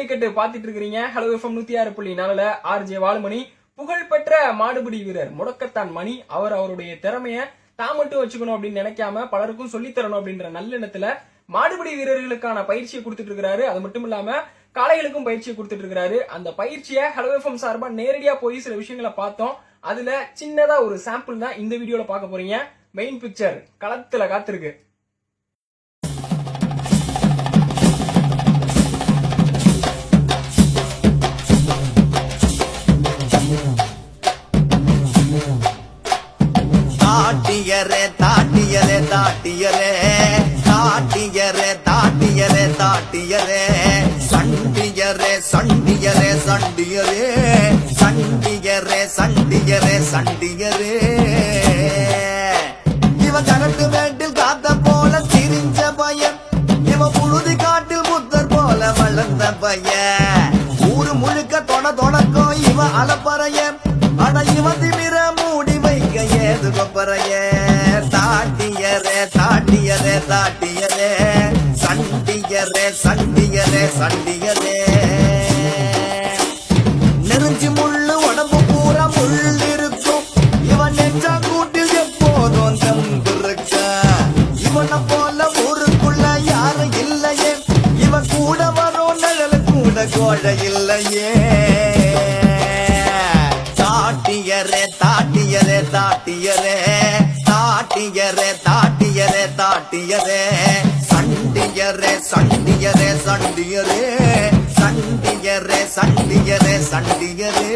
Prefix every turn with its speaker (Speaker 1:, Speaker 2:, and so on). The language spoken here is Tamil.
Speaker 1: ஜல்லிக்கட்டு பாத்துட்டு இருக்கிறீங்க. ஹலோ எஃப்எம் நூத்தி ஆறு புள்ளி நாலுல ஆர்ஜே வாலுமணி. புகழ்பெற்ற மாடுபிடி வீரர் முடக்கத்தான் மணி. அவர் அவருடைய திறமைய தான் மட்டும் வச்சுக்கணும் அப்படின்னு நினைக்காம பலருக்கும் சொல்லித் தரணும் அப்படின்ற நல்லெண்ணத்துல மாடுபிடி வீரர்களுக்கான பயிற்சியை கொடுத்துட்டு இருக்காரு அது மட்டும் இல்லாம காளைகளுக்கும் பயிற்சியை கொடுத்துட்டு இருக்காரு அந்த பயிற்சியை ஹலோ எஃப்எம் சார்பா நேரடியா போய் சில விஷயங்களை பார்த்தோம். அதுல சின்னதா ஒரு சாம்பிள் தான் இந்த வீடியோல பார்க்க போறீங்க. மெயின் பிக்சர் களத்துல காத்திருக்கு.
Speaker 2: தாட்டியரே தாட்டியரே தாட்டியரே. தாட்டியரே தாட்டியரே தாட்டியரே. சண்டியரே சண்டியரே சண்டியரே. சண்டியரே சண்டியரே சண்டியரே. இவன் கரண்டு வேண்டில் காத்த போல சிரிஞ்ச பையன். இவன் புழுதி காட்டில் புத்தர் போல வளர்ந்த பையன். ஊரு முழுக்க தொட தொடக்கும் இவன் அலப்பறையன். ஆனா இவன் ஏது கொப்பறைய தாட்டியரே தாட்டியரே தாட்டியரே சண்டியரே சண்டியரே சண்டியரே. நெருஞ்சி முள்ளு உடம்பு பூரா முள் இருக்கும் இவன் நெஞ்சா கூட்டில் எப்போதும் தம்பிருக்க இவனை போல ஊருக்குள்ள யாரும் இல்லையே. இவன் கூட வரும் நிழல் கூட கோழ இல்லையே. தாட்டியரே தாட்டியரே தாட்டியரே தாட்டியரே சண்டியரே சண்டியரே சண்டியரே சண்டியரே சண்டியரே சண்டியரே